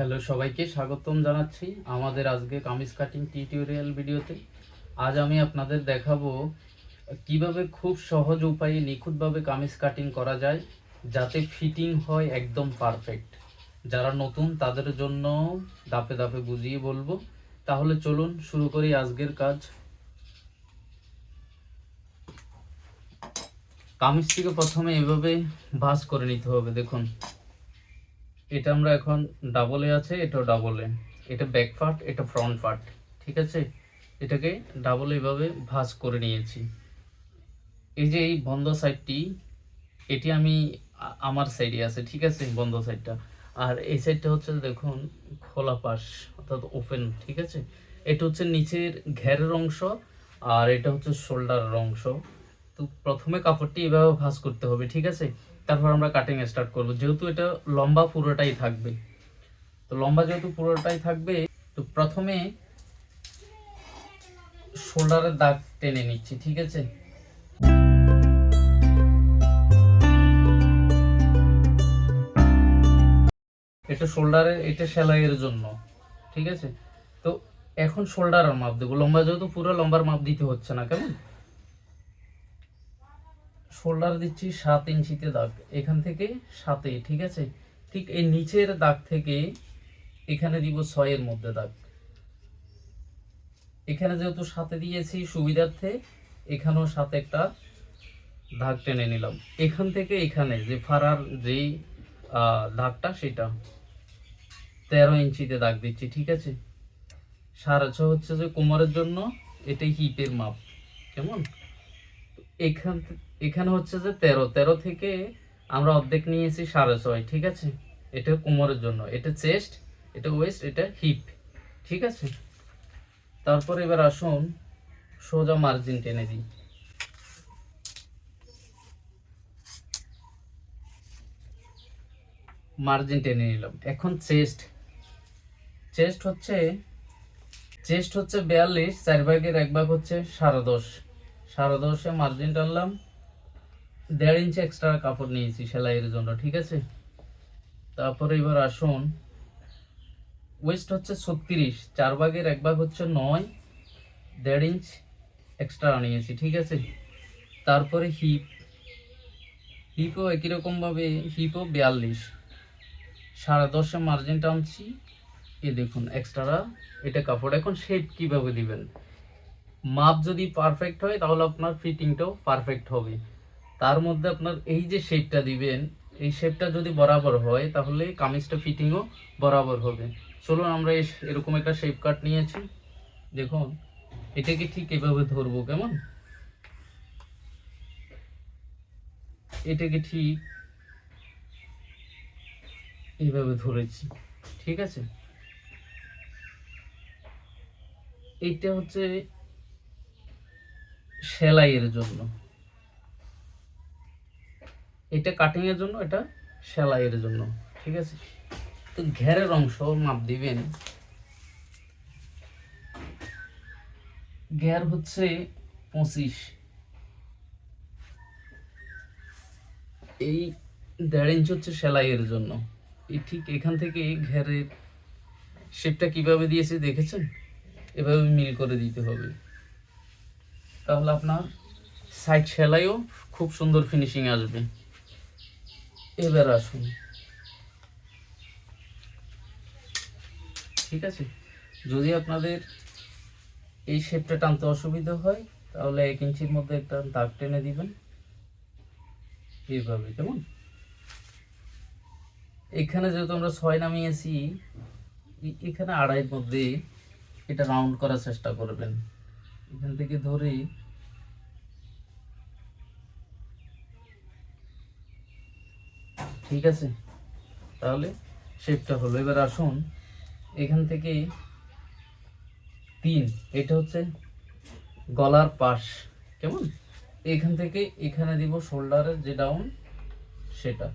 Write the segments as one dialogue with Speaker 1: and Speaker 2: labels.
Speaker 1: Hello সবাইকে স্বাগতম জানাচ্ছি আমাদের আজকে কামিজ কাটিং টিউটোরিয়াল ভিডিওতে। আজ আমি আপনাদের দেখাবো কীভাবে খুব সহজ উপায়ে নিখুঁতভাবে কামিজ কাটিং করা যায়, যাতে ফিটিং হয় একদম পারফেক্ট যারা নতুন, তাদের জন্য দাপে দাপে বুঝিয়ে বলব। তাহলে চলুন শুরু করি আজকের কাজ। কামিজটিকে প্রথমে এভাবে ভাঁজ করে নিতে হবে, দেখুন। এটা আমরা এখন ডাবলে আছে, এটা ডাবলে এটা ব্যাক পার্ট এটা ফ্রন্ট পার্ট ঠিক আছে? এটাকে ডাবল এভাবে ভাঁজ করে নিয়েছি। এই যে এই বন্ধ সাইডটি এটি আমি আমার সাইডে আছে, ঠিক আছে? বন্ধ সাইডটা আর এই সাইডটা হচ্ছে, দেখুন, খোলা পাশ, অর্থাৎ ওপেন ঠিক আছে? এটা হচ্ছে নিচের ঘেরের অংশ, আর এটা হচ্ছে শোল্ডারের অংশ। তো প্রথমে কাপড়টি এভাবে ভাঁজ করতে হবে, ঠিক আছে? তারপর আমরা কাটিং স্টার্ট করব। যেহেতু এটা লম্বা পুরোটাই থাকবে। তো লম্বা যেহেতু পুরোটাই থাকবে, তো প্রথমে শোল্ডারের দাগ টেনে নিচ্ছি, ঠিক আছে? এটা শোল্ডারে এটা সেলাইয়ের জন্য, ঠিক আছে? তো এখন শোল্ডারের মাপ দেবো। লম্বা যেহেতু পুরো, লম্বার মাপ দিতে হচ্ছে না, কেমন? শোল্ডার দিচ্ছি সাত ইঞ্চিতে দাগ। এখান থেকে সাতে, ঠিক আছে? ঠিক এই নিচের দাগ থেকে এখানে দিব ছয়ের মধ্যে দাগ। এখানে যেহেতু সাথে দিয়েছি সুবিধার্থে, এখানেও সাথে একটা দাগ টেনে নিলাম। এখান থেকে এখানে যে ফারার যেই দাগটা সেটা তেরো ইঞ্চিতে দাগ দিচ্ছি, ঠিক আছে? সাড়ে ছ হচ্ছে যে কোমরের জন্য, এটাই হিপের মাপ। কেমন? এখান এখানে হচ্ছে যে তেরো তেরো থেকে আমরা অর্ধেক নিয়েছি সাড়ে ছয়, ঠিক আছে? এটা কোমরের জন্য। এটা চেস্ট, এটা ওয়েস্ট, এটা হিপ, ঠিক আছে? তারপর এবার আসুন, সোজা মার্জিন টেনে দিই। মার্জিন টেনে নিলাম। এখন চেস্ট। চেস্ট হচ্ছে চেস্ট হচ্ছে বিয়াল্লিশ, চার ভাগের এক ভাগ হচ্ছে সাড়ে দশ। সাড়ে দশে মার্জিন টানলাম। দেড় ইঞ্চি এক্সট্রা কাপড় নিয়েছি সেলাইয়ের জন্য, ঠিক আছে? তারপরে এবার আসুন। ওয়েস্ট হচ্ছে ছত্রিশ, চার ভাগের এক ভাগ হচ্ছে নয়, দেড় ইঞ্চ এক্সট্রা নিয়েছি, ঠিক আছে? তারপরে হিপ হিপও একই রকমভাবে হিপও বিয়াল্লিশ। সাড়ে দশে মার্জিন টানছি। এ দেখুন এক্সট্রা এটা কাপড়। এখন শেপ কীভাবে দিবেন? মাপ যদি পারফেক্ট হয়, তাহলে আপনার ফিটিংটাও পারফেক্ট হবে। তার মধ্যে আপনার এই যে শেপটা দিবেন, এই শেপটা যদি বরাবর হয়, তাহলে কামিজটা ফিটিংও বরাবর হবে। চলুন আমরা এরকম একটা শেপ কাট নিয়েছি। দেখুন, এটাকে ঠিক এভাবে ধরবো কেমন? এটাকে ঠিক এইভাবে ধরেছি, ঠিক আছে? এইটা হচ্ছে সেলাইয়ের জন্য। এটা কাটিং এর জন্য, এটা সেলাইয়ের জন্য, ঠিক আছে? তো ঘেরের অংশ মাপ দিবেন। ঘের হচ্ছে পঁচিশ। এই দেড় ইঞ্চ হচ্ছে সেলাইয়ের জন্য। এই ঠিক এখান থেকে ঘেরের শেপটা কীভাবে দিয়েছে দেখেছেন? এভাবে মিল করে দিতে হবে। তাহলে আপনার সাইড সেলাইও খুব সুন্দর ফিনিশিং আসবে। এবার আসুন। ঠিক আছে? যদি আপনাদের এই শেপটা টানতে অসুবিধা হয়, তাহলে এক ইঞ্চির মধ্যে একটা দাগ টেনে দিবেন। এইভাবে, কেমন? এখানে যেহেতু আমরা ছয় নামিয়েছি এখানে আড়াইয়ের মধ্যে এটা রাউন্ড করার চেষ্টা করবেন। এখান থেকে ধরে ঠিক আছে? তাহলে শেপটা হলো। এবার আসুন, এখান থেকে তিন, এটা হচ্ছে গলার পাশ, কেমন? এখান থেকে এখানে দিব শোল্ডারের যে ডাউন সেটা।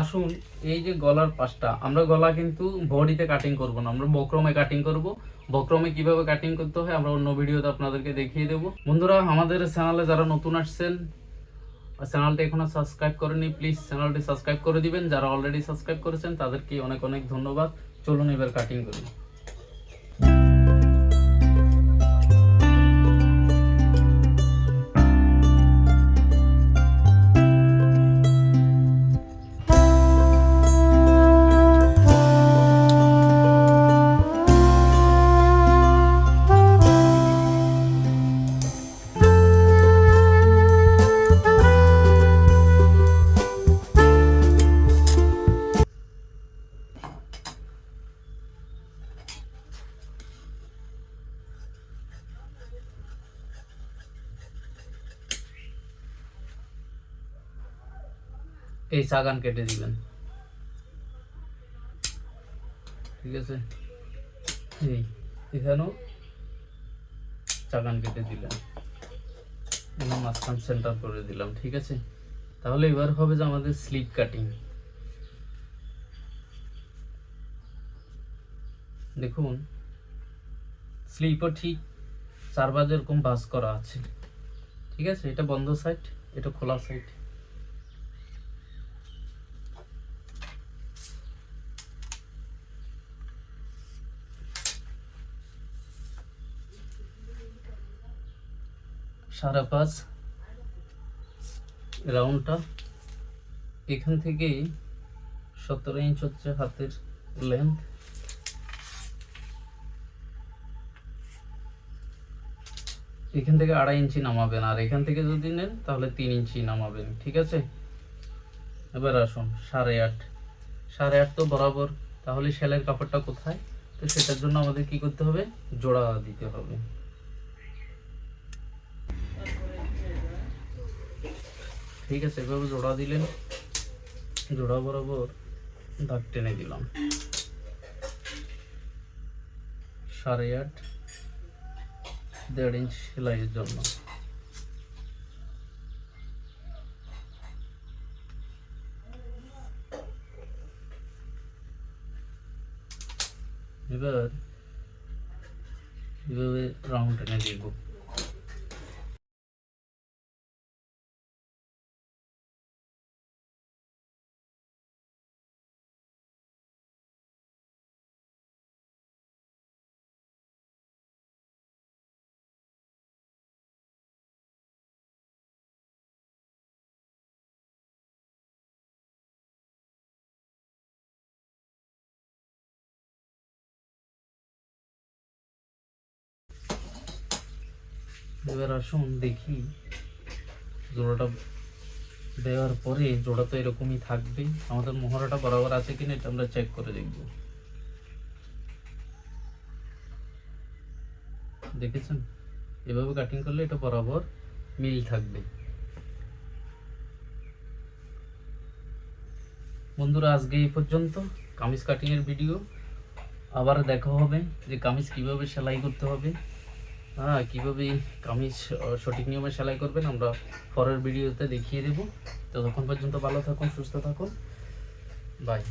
Speaker 1: আসুন, এই যে গলার পাশটা, আমরা গলা কিন্তু বডিতে কাটিং করব না, আমরা বক্রমে কাটিং করব। বক্রমে কীভাবে কাটিং করতে হয়, আমরা অন্য ভিডিওতে আপনাদেরকে দেখিয়ে দেব। বন্ধুরা, আমাদের চ্যানেলে যারা নতুন আসছেন চ্যানেলটি এখনও সাবস্ক্রাইব করেনি প্লিজ চ্যানেলটি সাবস্ক্রাইব করে দিবেন। যারা অলরেডি সাবস্ক্রাইব করেছেন, তাদেরকে অনেক অনেক ধন্যবাদ। চলুন এবার কাটিং করি। এই চাগান কেটে দিবেন। ঠিক আছে? এই, এখানেও চাগান কেটে দিলাম। এবং মাঝখান সেন্টার করে দিলাম, ঠিক আছে? তাহলে এবার হবে যে আমাদের স্লিপ কাটিং। দেখুন, স্লিপও ঠিক চার বাজে এরকম বাস করা আছে। ঠিক আছে? এটা বন্ধ সাইড, এটা খোলা সাইড। সাড়ে পাঁচ রাউন্ডটা। এখান থেকেই সতেরো ইঞ্চ হচ্ছে হাতের লেন্থ এখান থেকে আড়াই ইঞ্চি নামাবেন, আর এখান থেকে যদি নেন তাহলে তিন ইঞ্চি নামাবেন, ঠিক আছে? এবার আসুন, সাড়ে আট। সাড়ে আট তো বরাবর, তাহলে সেলাইয়ের কাপড়টা কোথায়? তো সেটার জন্য আমাদের কি করতে হবে? জোড়া দিতে হবে। ঠিক আছে, এভাবে জোড়া দিলেন, জোড়া বরাবর দাগ টেনে দিলাম। সাড়ে আট, দেড় ইঞ্চ সেলাইয়ের জন্য। এবার এভাবে রাউন্ড টেনে দিব। এবার আসুন দেখি। জোড়াটা দেওয়ার পরে জোড়া তো এরকমই থাকবে। আমাদের মোহরাটা বরাবর আছে কিনা এটা আমরা চেক করে দেখব। দেখেছেন? এভাবে কাটিং করলে এটা বরাবর মিল থাকবে। বন্ধুরা, আজকে এই পর্যন্ত। কামিজ কাটিং এর ভিডিও আবার দেখা হবে যে কামিজ কীভাবে সেলাই করতে হবে। হ্যাঁ কীভাবে কামিজ সঠিক নিয়মে সেলাই করবেন আমরা পরের ভিডিওতে দেখিয়ে দেবো। ততক্ষণ পর্যন্ত ভালো থাকুন, সুস্থ থাকুন। বাই